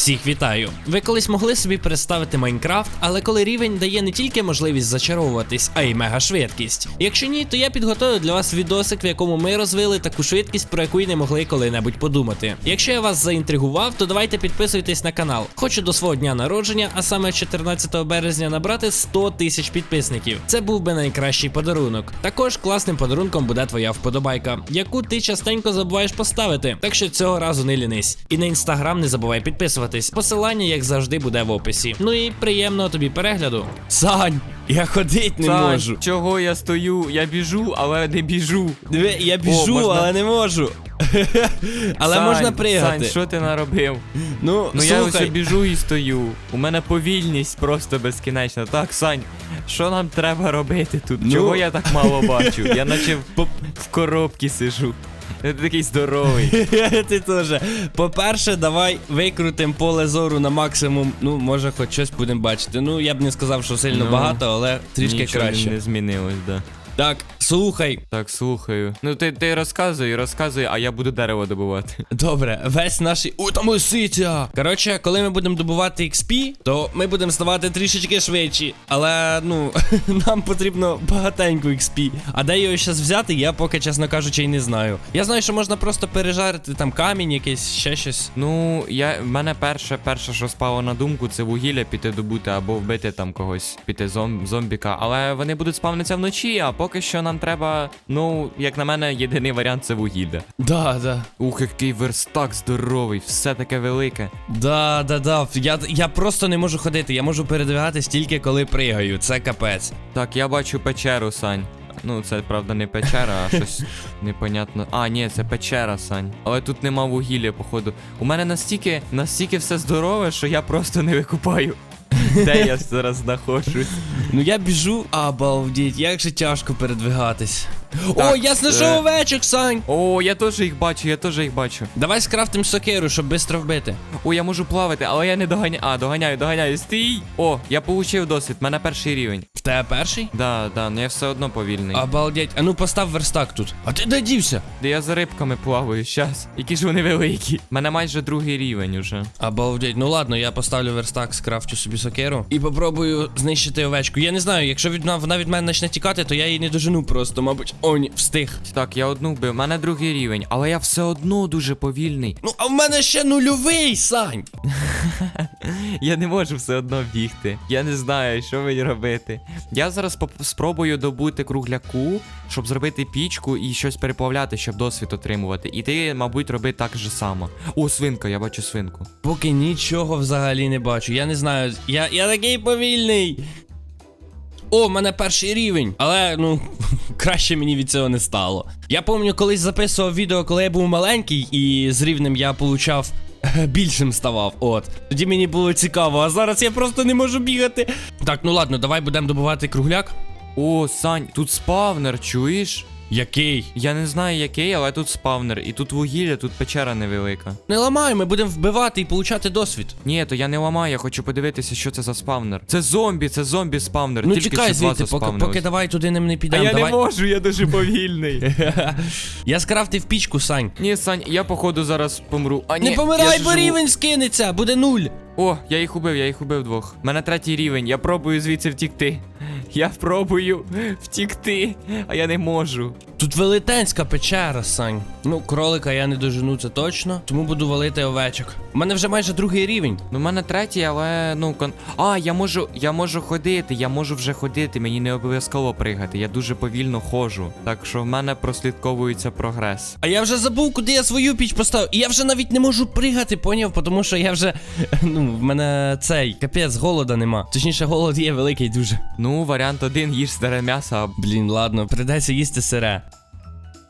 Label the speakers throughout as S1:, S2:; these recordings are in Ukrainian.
S1: Всіх вітаю! Ви колись могли собі представити Майнкрафт, але коли рівень дає не тільки можливість зачаровуватись, а й мега швидкість. Якщо ні, то я підготую для вас відосик, в якому ми розвили таку швидкість, про яку й не могли коли-небудь подумати. Якщо я вас заінтригував, то давайте підписуйтесь на канал. Хочу до свого дня народження, а саме 14 березня, набрати 100 тисяч підписників. Це був би найкращий подарунок. Також класним подарунком буде твоя вподобайка, яку ти частенько забуваєш поставити. Так що цього разу не лінись. І на інстаграм не забувай підписуватись. Посилання, як завжди, буде в описі. Ну і приємного тобі перегляду. Сань, я ходить не
S2: Сань,
S1: можу.
S2: Чого я стою? Я біжу, але не біжу.
S1: Диви, я біжу,
S2: можна-
S1: але не можу. але
S2: Сань,
S1: можна пригати.
S2: Сань, що ти наробив?
S1: Ну,
S2: Ну я ось біжу і стою. У мене повільність просто безкінечна. Так, Сань, що нам треба робити тут?
S1: Ну.
S2: Чого я так мало бачу? Я наче в, в коробці сижу. Ти такий здоровий.
S1: Ти теж. По-перше, давай викрутимо поле зору на максимум. Ну, може, хоч щось будемо бачити. Ну, я б не сказав, що сильно
S2: Ну,
S1: багато, але трішки
S2: Нічого
S1: краще.
S2: не змінилось, да.
S1: Так, слухай.
S2: Так, слухаю. Ну ти, ти розказуй, розказуй, а я буду дерево добувати.
S1: Добре, весь наш. Ой, там лисиця! Коротше, коли ми будемо добувати XP, то ми будемо ставати трішечки швидші. Але ну, нам потрібно багатенько XP. А де його зараз взяти, я поки, чесно кажучи, і не знаю. Я знаю, що можна просто пережарити там камінь, якийсь ще щось.
S2: Ну, я в мене перше, перше, що спало на думку, це вугілля піти добути або вбити там когось, піти зом, зомбіка. Але вони будуть спавнитися вночі, а поки що нам треба, ну, як на мене, єдиний варіант це вугілля.
S1: Да, да.
S2: Ух, який верстак здоровий, все таке велике.
S1: Да, да, да. Я, я просто не можу ходити. Я можу передвигатись тільки коли пригаю. Це капець.
S2: Так, я бачу печеру, Сань. Ну, це правда не печера, а щось непонятно. А, ні, це печера, Сань. Але тут нема вугілля, походу. У мене настільки, настільки все здорове, що я просто не викупаю. Де я зараз знаходжусь?
S1: Ну я біжу, обалдіть, як же тяжко передвигатись. О, я знайшов
S2: е.
S1: овечок, Сань!
S2: О, я теж їх бачу, я теж їх бачу.
S1: Давай скрафтим сокиру, щоб швидко вбити.
S2: О, я можу плавати, але я не доганяю. А, доганяю, доганяю. Стій! О, я получив досвід, в мене перший рівень.
S1: В тебе перший?
S2: Да, да, ну я все одно повільний.
S1: Обалдеть. А ну постав верстак тут. А ти де дівся?
S2: Де я за рибками плаваю, щас. Які ж вони великі. У мене майже другий рівень уже.
S1: Обалдеть. Ну ладно, я поставлю верстак, скрафчу собі сокиру і попробую знищити овечку. Я не знаю, якщо від, вона від мене почне тікати, то я її не дожену просто, мабуть. О, ні, встиг.
S2: Так, я одну вбив, у мене другий рівень, але я все одно дуже повільний.
S1: Ну, а в мене ще нульовий, Сань.
S2: Я не можу все одно бігти. Я не знаю, що мені робити. Я зараз спробую добути кругляку, щоб зробити пічку і щось переплавляти, щоб досвід отримувати. І ти, мабуть, роби так же само. О, свинка, я бачу свинку.
S1: Поки нічого взагалі не бачу. Я не знаю. Я, я такий повільний. О, в мене перший рівень. Але, ну, краще мені від цього не стало. Я пам'ятаю, колись записував відео, коли я був маленький, і з рівнем я получав. Більшим ставав, от. Тоді мені було цікаво, а зараз я просто не можу бігати. Так, ну ладно, давай будемо добувати кругляк.
S2: О, Сань, тут спавнер, чуєш?
S1: Який?
S2: Я не знаю який, але тут спавнер. І тут вугілля, тут печера невелика.
S1: Не ламай, ми будемо вбивати і получати досвід.
S2: Ні, то я не ламаю, я хочу подивитися, що це за спавнер. Це зомбі, це зомбі спавнер.
S1: Ну
S2: Тільки
S1: чекай звідти, поки, поки давай туди не, не
S2: А я
S1: давай.
S2: не можу, я дуже повільний.
S1: Я скрафтив пічку, Сань.
S2: Ні, Сань, я походу зараз помру. А, ні,
S1: не помирай, бо
S2: живу.
S1: рівень скинеться, буде нуль.
S2: О, я їх убив, я їх убив двох. У мене третій рівень, я пробую звідси втікти. Я пробую втікти, а я не можу.
S1: Тут велетенська печера, Сань. Ну, кролика я не дожену, це точно. Тому буду валити овечок. У мене вже майже другий рівень.
S2: Ну, в мене третій, але ну кон. А, я можу, я можу ходити, я можу вже ходити, мені не обов'язково пригати. Я дуже повільно ходжу. Так що в мене прослідковується прогрес.
S1: А я вже забув, куди я свою піч поставив. І я вже навіть не можу пригати, поняв? Тому що я вже. Ну, в мене цей капець, голода нема. Точніше, голод є великий дуже.
S2: Ну, варіант один, їж старе м'ясо,
S1: Блін, ладно, придеться їсти сире.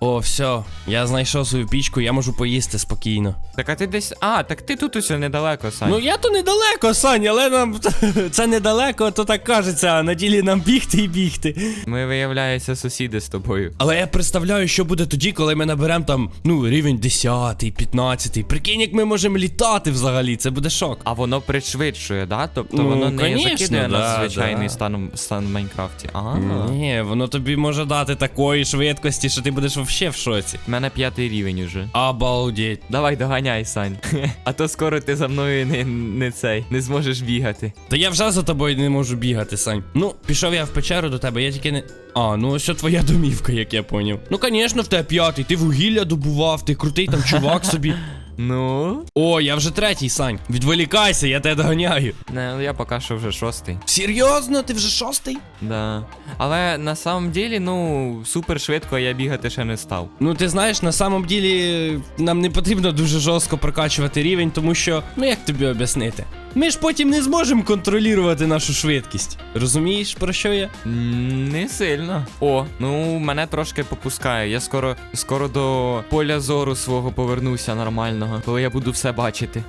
S1: О, все, я знайшов свою пічку, я можу поїсти спокійно.
S2: Так а ти десь. А, так ти тут усе недалеко, Сань.
S1: Ну я то недалеко, Сань, але нам це недалеко, то так кажеться, а на ділі нам бігти і бігти.
S2: Ми виявляється сусіди з тобою.
S1: Але я представляю, що буде тоді, коли ми наберемо там, ну, рівень 10, 15. Прикинь, як ми можемо літати взагалі, це буде шок.
S2: А воно пришвидшує, да? Тобто
S1: Ну,
S2: воно не
S1: конечно,
S2: закидує
S1: да,
S2: на звичайний
S1: да.
S2: стан, стан в Майнкрафті. Ага.
S1: Ні, воно тобі може дати такої швидкості, що ти будеш вообще в шоці.
S2: У мене п'ятий рівень уже.
S1: Обалдеть.
S2: Давай доганяй, Сань. А то скоро ти за мною не, не цей, не зможеш бігати.
S1: Та я вже за тобою не можу бігати, Сань. Ну, пішов я в печеру до тебе, я тільки не. А, ну ось твоя домівка, як я поняв. Ну, звісно, в тебе п'ятий, ти вугілля добував, ти крутий там чувак собі.
S2: Ну.
S1: О, я вже третій, Сань. Відволікайся, я тебе доганяю.
S2: Не, ну я поки що вже шостий.
S1: Серйозно, ти вже шостий?
S2: Да. Але на самом ділі, ну, супер швидко я бігати ще не став.
S1: Ну, ти знаєш, на самом ділі нам не потрібно дуже жорстко прокачувати рівень, тому що, ну як тобі об'яснити? Ми ж потім не зможемо контролювати нашу швидкість. Розумієш, про що я?
S2: Не сильно. О, ну мене трошки попускає. Я скоро скоро до поля зору свого повернуся нормального, коли я буду все бачити.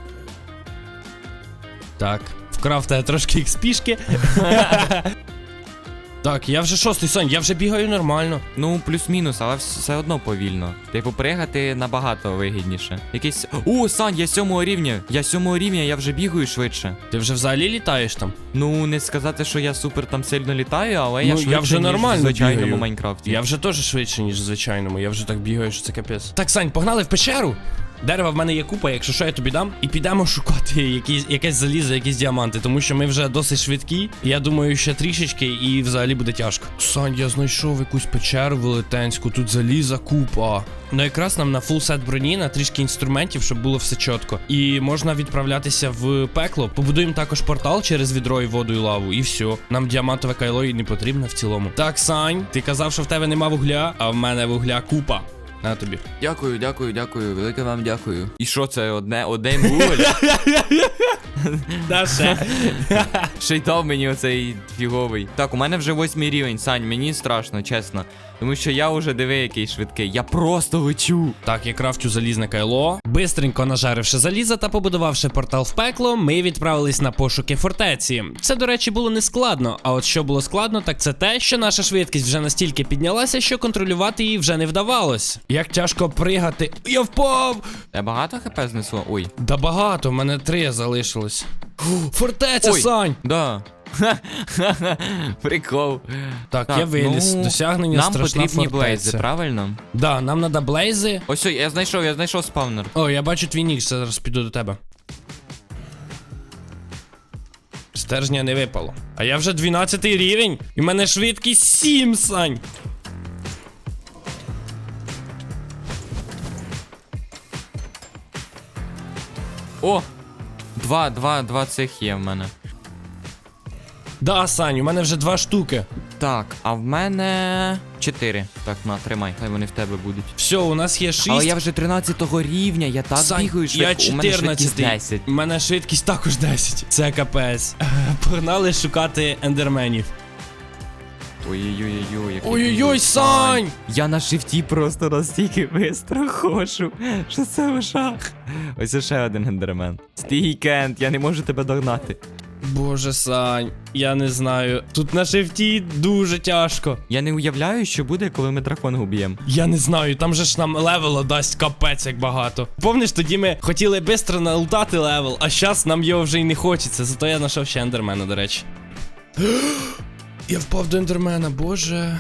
S1: Так, вкрав тебе трошки експішки. Так, я вже шостий, Сань, я вже бігаю нормально.
S2: Ну, плюс-мінус, але все одно повільно. Типу, пригати набагато вигідніше. Якийсь. О, Сань, я сьомого рівня. Я сьомого рівня, я вже бігаю швидше.
S1: Ти вже взагалі літаєш там?
S2: Ну, не сказати, що я супер там сильно літаю, але я
S1: Ну, я
S2: швидше,
S1: вже
S2: ніж
S1: нормально
S2: в звичайному
S1: бігаю.
S2: Майнкрафті.
S1: Я вже теж швидше, ніж в звичайному. Я вже так бігаю, що це капець. Так, Сань, погнали в печеру. Дерева в мене є купа, якщо що, я тобі дам. І підемо шукати якісь, якесь залізо, якісь діаманти, тому що ми вже досить швидкі. Я думаю, ще трішечки і взагалі буде тяжко. Сань, я знайшов якусь печеру велетенську, тут заліза купа. Ну якраз нам на фул сет броні, на трішки інструментів, щоб було все чітко. І можна відправлятися в пекло. Побудуємо також портал через відро і воду і лаву, і все. Нам діамантове кайло і не потрібно в цілому. Так, Сань, ти казав, що в тебе нема вугля, а в мене вугля купа. На тобі.
S2: Дякую, дякую, дякую. Велике вам дякую. І що це одне один вуголь?
S1: Да, ще.
S2: Ще й дав мені оцей фіговий. Так, у мене вже восьмий рівень, Сань, мені страшно, чесно. Тому що я вже диви, який швидкий. Я просто лечу.
S1: Так, я крафчу залізне кайло. Бистренько нажаривши заліза та побудувавши портал в пекло, ми відправились на пошуки фортеці. Це, до речі, було не складно. А от що було складно, так це те, що наша швидкість вже настільки піднялася, що контролювати її вже не вдавалось. Як тяжко пригати. Я впав!
S2: Я багато хп знесло? Ой.
S1: Да багато, в мене три залишилось. Фу, Фортеця,
S2: Ой.
S1: Сань!
S2: Да. Прикол.
S1: Так, я виліз.
S2: ну,
S1: Досягнення
S2: Нам
S1: страшна
S2: потрібні
S1: фортеця.
S2: блейзи, правильно?
S1: Да, нам треба блейзи.
S2: Ось, ой, я знайшов, я знайшов спавнер.
S1: О, я бачу твій нік, зараз піду до тебе. Стержня не випало. А я вже 12 рівень, і в мене швидкість 7, Сань.
S2: О! Два, два, два цих є в мене.
S1: Да, Сань, у мене вже два штуки.
S2: Так, а в мене. Чотири. Так, на, тримай, хай вони в тебе будуть.
S1: Все, у нас є 6.
S2: Але я вже 13 рівня, я так
S1: Сань,
S2: бігаю
S1: я
S2: швидко. У мене швидкість
S1: 14.
S2: 10.
S1: У мене швидкість також 10. Це капець. Погнали шукати ендерменів.
S2: Ой-ой-ой,
S1: Ой-ой-ой, Сань!
S2: Я на шифті просто настільки бистро ходжу, що це в жах. Ось ще один ендермен. Стій, Кент, я не можу тебе догнати.
S1: Боже, Сань, я не знаю. Тут на шифті дуже тяжко.
S2: Я не уявляю, що буде, коли ми дракона уб'ємо.
S1: Я не знаю, там же ж нам левела дасть капець як багато. Помниш, тоді ми хотіли швидко налутати левел, а зараз нам його вже й не хочеться. Зато я знайшов ще ендермена, до речі. Я впав до ендермена, боже.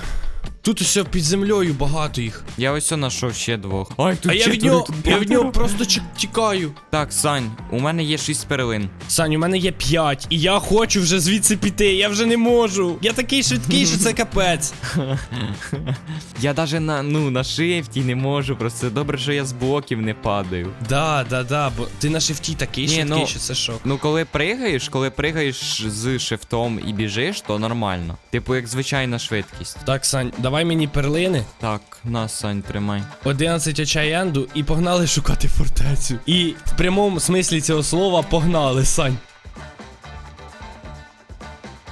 S1: Тут усе під землею багато їх.
S2: Я ось знайшов ще двох. Ай, тут
S1: а я від
S2: четверо,
S1: нього,
S2: тут
S1: я від
S2: п'ятеро.
S1: нього просто чі- тікаю.
S2: Так, Сань, у мене є шість перлин.
S1: Сань, у мене є 5, і я хочу вже звідси піти. Я вже не можу. Я такий швидкий, що це капець.
S2: Я даже на ну на шифті не можу, просто добре, що я з блоків не падаю.
S1: Да, да, да, бо ти на шифті такий
S2: Ні,
S1: швидкий,
S2: ну,
S1: що це шок.
S2: Ну, коли пригаєш, коли пригаєш з шифтом і біжиш, то нормально. Типу, як звичайна швидкість.
S1: Так, Сань, давай мені перлини.
S2: Так, на, Сань, тримай.
S1: 11 очей енду і погнали шукати фортецю. І в прямому смислі цього слова погнали, Сань.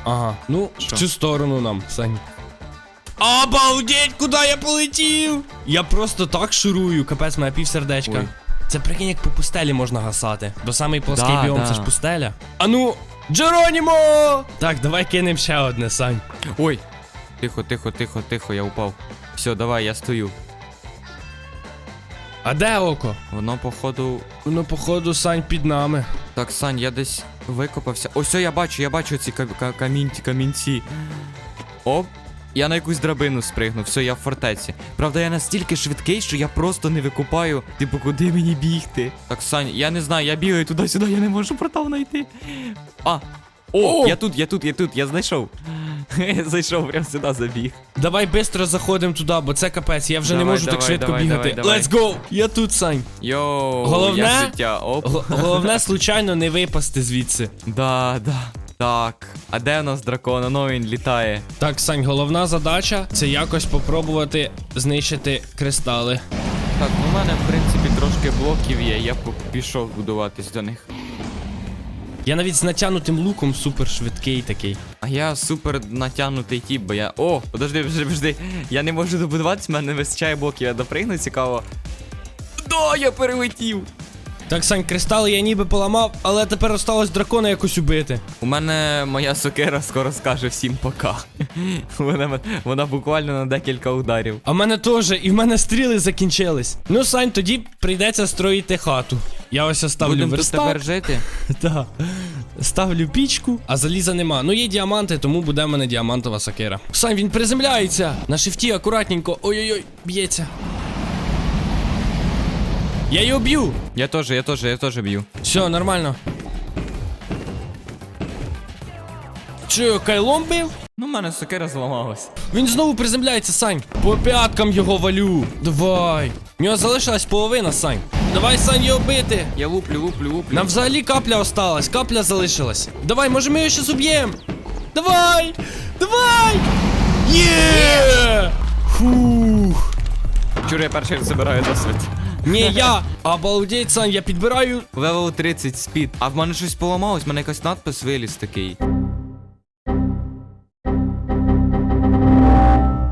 S1: Ага, ну,
S2: Що?
S1: в цю сторону нам, Сань. Обалдеть, куди я полетів? Я просто так шурую, капець, моя півсердечка.
S2: Ой.
S1: Це прикинь, як по пустелі можна гасати. Бо самий плоский
S2: Да,
S1: біом
S2: да.
S1: це ж пустеля. А ну, Джеронімо! Так, давай кинем ще одне, Сань.
S2: Ой! Тихо, тихо, тихо, тихо, я упав. Все, давай, я стою.
S1: А де око?
S2: Воно, походу.
S1: Воно, походу, Сань під нами.
S2: Так, Сань, я десь викопався. Ось, о, я бачу, я бачу ці ка- ка- камінці, камінці. Оп. Я на якусь драбину спригнув, все, я в фортеці. Правда, я настільки швидкий, що я просто не викупаю, типу, куди мені бігти. Так, Сань, я не знаю, я бігаю туди-сюди, я не можу портал знайти. А! О,
S1: О!
S2: я тут, я тут, я тут, я знайшов. Я зайшов прямо сюди забіг.
S1: Давай швидко заходимо туди, бо це капець, я вже не
S2: Давай,
S1: можу так
S2: давай,
S1: швидко
S2: давай,
S1: бігати.
S2: давай,
S1: Let's go! Я тут, Сань.
S2: Йоу,
S1: Головне-
S2: я життя, оп.
S1: Г- Головне, случайно не випасти звідси.
S2: Да, да. Так, а де в нас дракон? Ну він літає.
S1: Так, Сань, головна задача це якось попробувати знищити кристали.
S2: Так, ну в мене в принципі трошки блоків є, я б пішов будуватись до них.
S1: Я навіть з натягнутим луком супер швидкий такий.
S2: А я супер натягнутий тіп, бо я. О, подожди, подожди, подожди. Я не можу добудуватись, в мене не вистачає блоків, я допригну, цікаво. Да, я перелетів.
S1: Так, Сань, кристали я ніби поламав, але тепер осталось дракона якось убити.
S2: У мене моя сокира скоро скаже всім пока. Вона, вона буквально на декілька ударів.
S1: А в мене теж, і в мене стріли закінчились. Ну, Сань, тоді прийдеться строїти хату. Я ось оставлю
S2: Будемо тут
S1: верстак.
S2: тепер жити.
S1: Да. Ставлю пічку, а заліза нема. Ну є діаманти, тому буде в мене діамантова сокира. Сань, він приземляється! На шифті акуратненько. Ой-ой-ой, б'ється. Я його б'ю!
S2: Я теж, я теж, я теж б'ю.
S1: Все, нормально. Чи кайлом бив?
S2: Ну, в мене сокира зламалась.
S1: Він знову приземляється, Сань. По п'яткам його валю. Давай. У нього залишилась половина, Сань. Давай, Сань, його бити.
S2: Я луплю, луплю, луплю.
S1: Нам взагалі капля осталась, капля залишилась. Давай, може ми його ще зуб'єм. Давай! Давай! Є! Фух.
S2: Чур, я перший забираю досвід.
S1: Ні, я. Обалдеть, Сань, я підбираю.
S2: Левел 30 спід. А в мене щось поламалось, в мене якась надпис виліз такий.